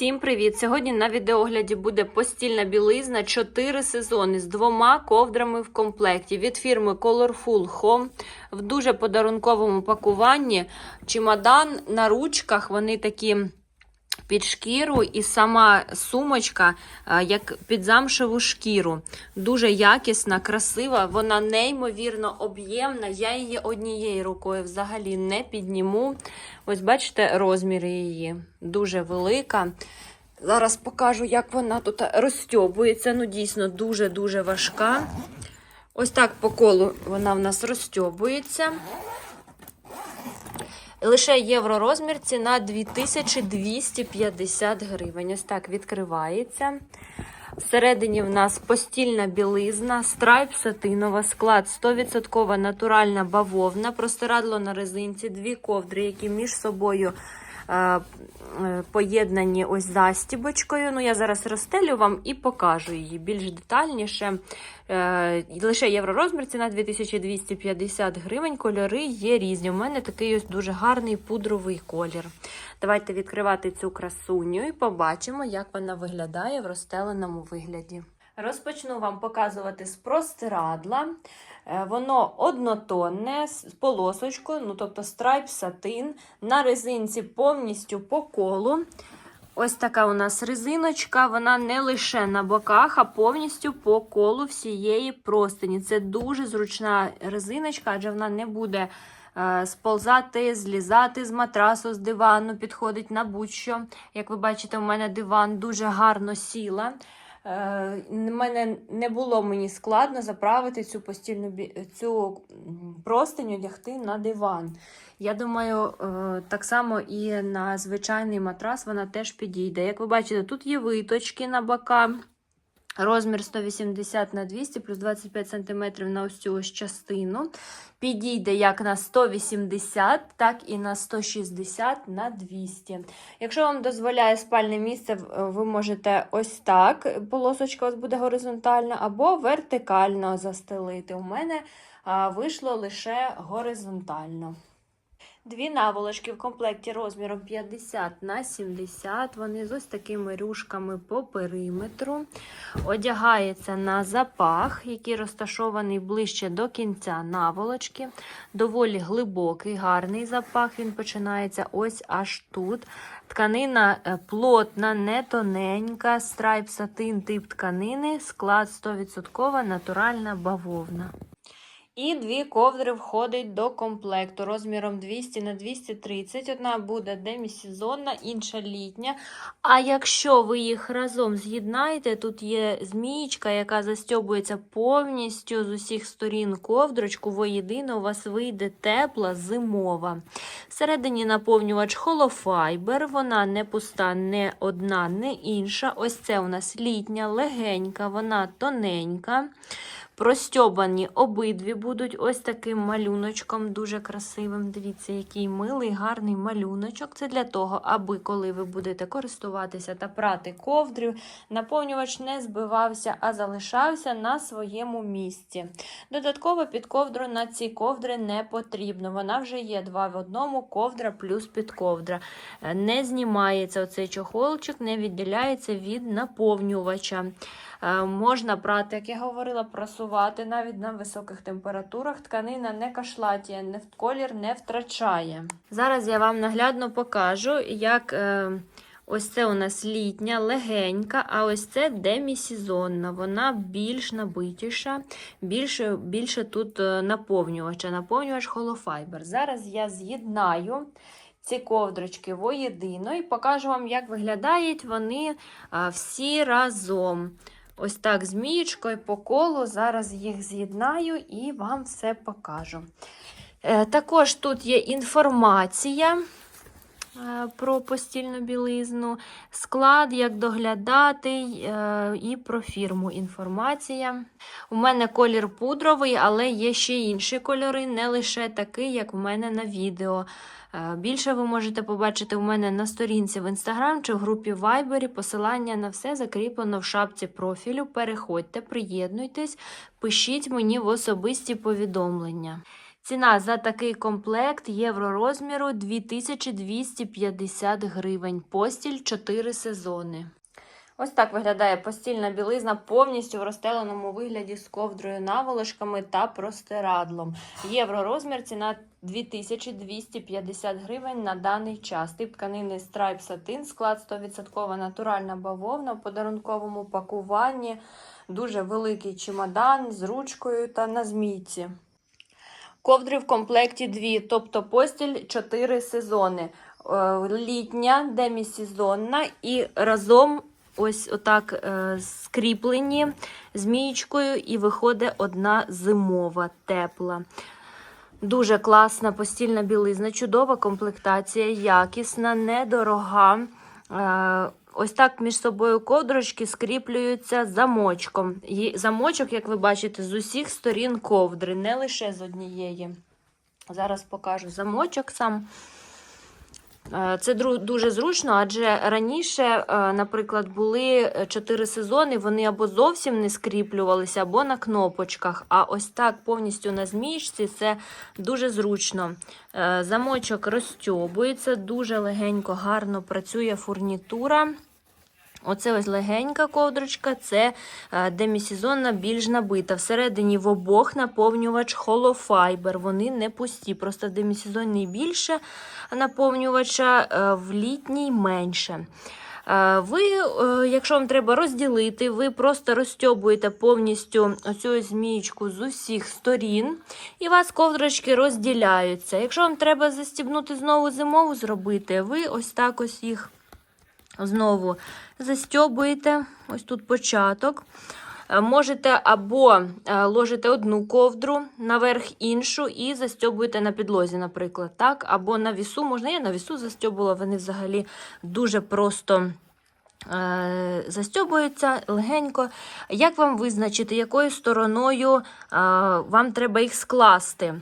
Всім привіт! Сьогодні на відеогляді буде постільна білизна 4 сезони з двома ковдрами в комплекті від фірми Colorful Home в дуже подарунковому пакуванні. Чемодан на ручках, вони такі під шкіру, і сама сумочка е, як під замшеву шкіру. Дуже якісна, красива, вона неймовірно об'ємна. Я її однією рукою взагалі не підніму. Ось бачите, розміри її дуже велика. Зараз покажу, як вона тут розстьобується. Ну, дійсно, дуже-дуже важка. Ось так по колу вона в нас розстьобується. Лише євророзмір, ціна 2250 гривень. Ось так відкривається. Всередині в нас постільна білизна, страйп сатинова, склад 100% натуральна бавовна, простирадло на резинці, дві ковдри, які між собою поєднані ось застібочкою. Ну, я зараз розстелю вам і покажу її більш детальніше. Е, лише євророзмір, ціна 2250 гривень. Кольори є різні. У мене такий ось дуже гарний пудровий колір. Давайте відкривати цю красуню і побачимо, як вона виглядає в розстеленому вигляді. Розпочну вам показувати з простирадла. Е, Воно однотонне з полосочкою, ну тобто страйп сатин, на резинці повністю по колу. Ось така у нас резиночка, вона не лише на боках, а повністю по колу всієї простині. Це дуже зручна резиночка, адже вона не буде е, сползати, злізати з матрасу, з дивану, підходить на будь-що. Як ви бачите, у мене диван дуже гарно сіла. Е, мене не було мені складно заправити цю постільну цю простиню лягти на диван. Я думаю, е, так само і на звичайний матрас вона теж підійде. Як ви бачите, тут є виточки на бока. Розмір 180 на 200 плюс 25 см на цю ось частину. Підійде як на 180, так і на 160 на 200. Якщо вам дозволяє спальне місце, ви можете ось так, полосочка у буде горизонтальна, або вертикально застелити. У мене вийшло лише горизонтально. Дві наволочки в комплекті розміром 50 на 70. Вони з ось такими рюшками по периметру. Одягається на запах, який розташований ближче до кінця наволочки. Доволі глибокий, гарний запах. Він починається ось аж тут. Тканина е, плотна, не тоненька, страйп сатин тип тканини, склад 100% натуральна бавовна. І дві ковдри входить до комплекту розміром 200 на 230. Одна буде демісезонна, інша літня. А якщо ви їх разом з'єднаєте, тут є змієчка, яка застьобується повністю з усіх сторін ковдрочку, воєдино у вас вийде тепла зимова. Всередині наповнювач холофайбер, вона не пуста, не одна, не інша. Ось це у нас літня, легенька, вона тоненька. Простьобані обидві будуть ось таким малюночком, дуже красивим. Дивіться, який милий, гарний малюночок. Це для того, аби коли ви будете користуватися та прати ковдрів, наповнювач не збивався, а залишався на своєму місці. Додатково під ковдру на ці ковдри не потрібно. Вона вже є два в одному, ковдра плюс підковдра. Е, Не знімається оцей чохолчик, не відділяється від наповнювача. Е, Можна прати, як я говорила, просувати навіть на високих температурах. Тканина не кашлатіє, не колір не втрачає. Зараз я вам наглядно покажу, як е, ось це у нас літня, легенька, а ось це демісезонна. Вона більш набитіша, більше, більше тут е, наповнювача. Наповнювач холофайбер. Зараз я з'єднаю. Ці ковдрочки воєдино і покажу вам, як виглядають вони всі разом. Ось так змієчкою по колу. Зараз їх з'єднаю і вам все покажу. Е, також тут є інформація е, про постільну білизну, склад, як доглядати е, і про фірму інформація. У мене колір пудровий, але є ще інші кольори, не лише такий, як в мене на відео. Е, Більше ви можете побачити у мене на сторінці в інстаграм чи в групі Вайбері. Посилання на все закріплено в шапці профілю. Переходьте, приєднуйтесь, пишіть мені в особисті повідомлення. Ціна за такий комплект євророзміру 2250 гривень. Постіль 4 сезони. Ось так виглядає постільна білизна повністю в розстеленому вигляді з ковдрою, наволочками та простирадлом. Євро розмір, ціна 2250 гривень на даний час. Тип тканини Stripe Satin, склад 100% натуральна бавовна в подарунковому пакуванні. Дуже великий чемодан з ручкою та на змійці. Ковдри в комплекті дві, тобто постіль 4 сезони. Е, Літня, демісезонна і разом ось отак е, скріплені змієчкою, і виходить одна зимова, тепла. Дуже класна постільна білизна, чудова комплектація, якісна, недорога. Е, Ось так між собою ковдрочки скріплюються замочком. Є- Замочок, як ви бачите, з усіх сторін ковдри, не лише з однієї. Зараз покажу замочок сам. Е, Це дуже зручно, адже раніше, е, наприклад, були чотири сезони, вони або зовсім не скріплювалися, або на кнопочках. А ось так повністю на змієчці це дуже зручно. Е, Замочок розтьобується, дуже легенько, гарно працює фурнітура. Оце ось легенька ковдрочка, це е, демісезонна, більш набита. Всередині в обох наповнювач холофайбер. Вони не пусті. Просто демісезонний більше наповнювача, е, в літній менше. Е, Ви, якщо вам треба розділити, ви просто розтьобуєте повністю оцю змієчку з усіх сторін, і у вас ковдрочки розділяються. Якщо вам треба застібнути знову зимову зробити, ви ось так ось їх знову застьобуєте. Ось тут початок. Е, Можете або е, ложите одну ковдру наверх іншу і застьобуєте на підлозі, наприклад. так? Або на вісу, можна, я на вісу застьобувала, вони взагалі дуже просто е, застьобуються легенько. Як вам визначити, якою стороною вам треба їх скласти?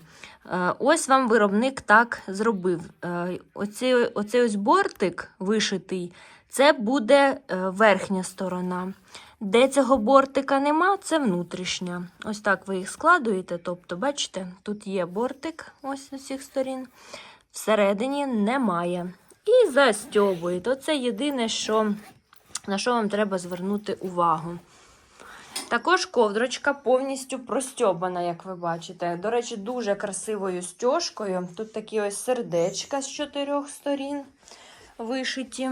Е, Ось вам виробник так зробив. Е, Оцей, оцей ось бортик вишитий, це буде е, верхня сторона. Де цього бортика нема, це внутрішня. Ось так ви їх складуєте. Тобто, бачите, тут є бортик ось з усіх сторін, всередині немає. І застьобуєте. Оце єдине, що, на що вам треба звернути увагу. Також ковдрочка повністю простьобана, як ви бачите. До речі, дуже красивою стяжкою. Тут такі ось сердечка з чотирьох сторін вишиті.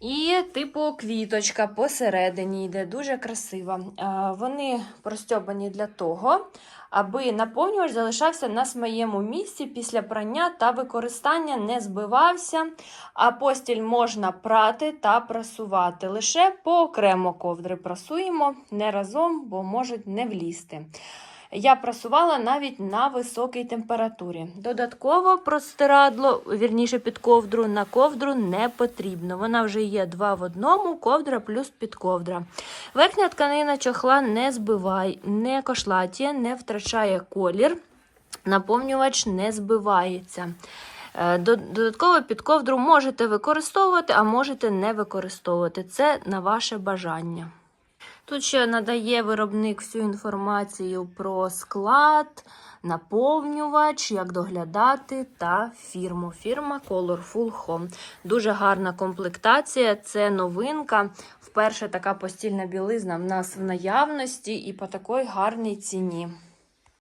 І, типу, квіточка посередині йде, дуже красива. Е, Вони простьобані для того, аби наповнювач залишався на своєму місці після прання та використання не збивався, а постіль можна прати та прасувати. Лише поокремо ковдри прасуємо, не разом, бо можуть не влізти. Я прасувала навіть на високій температурі. Додатково простирадло, вірніше під ковдру, на ковдру не потрібно. Вона вже є два в одному, ковдра плюс підковдра. Верхня тканина чохла не збиває, не кошлатіє, не втрачає колір. Наповнювач не збивається. Е, Додатково під ковдру можете використовувати, а можете не використовувати. Це на ваше бажання. Тут ще надає виробник всю інформацію про склад, наповнювач, як доглядати та фірму. Фірма Colorful Home. Дуже гарна комплектація, це новинка. Вперше така постільна білизна в нас в наявності і по такій гарній ціні.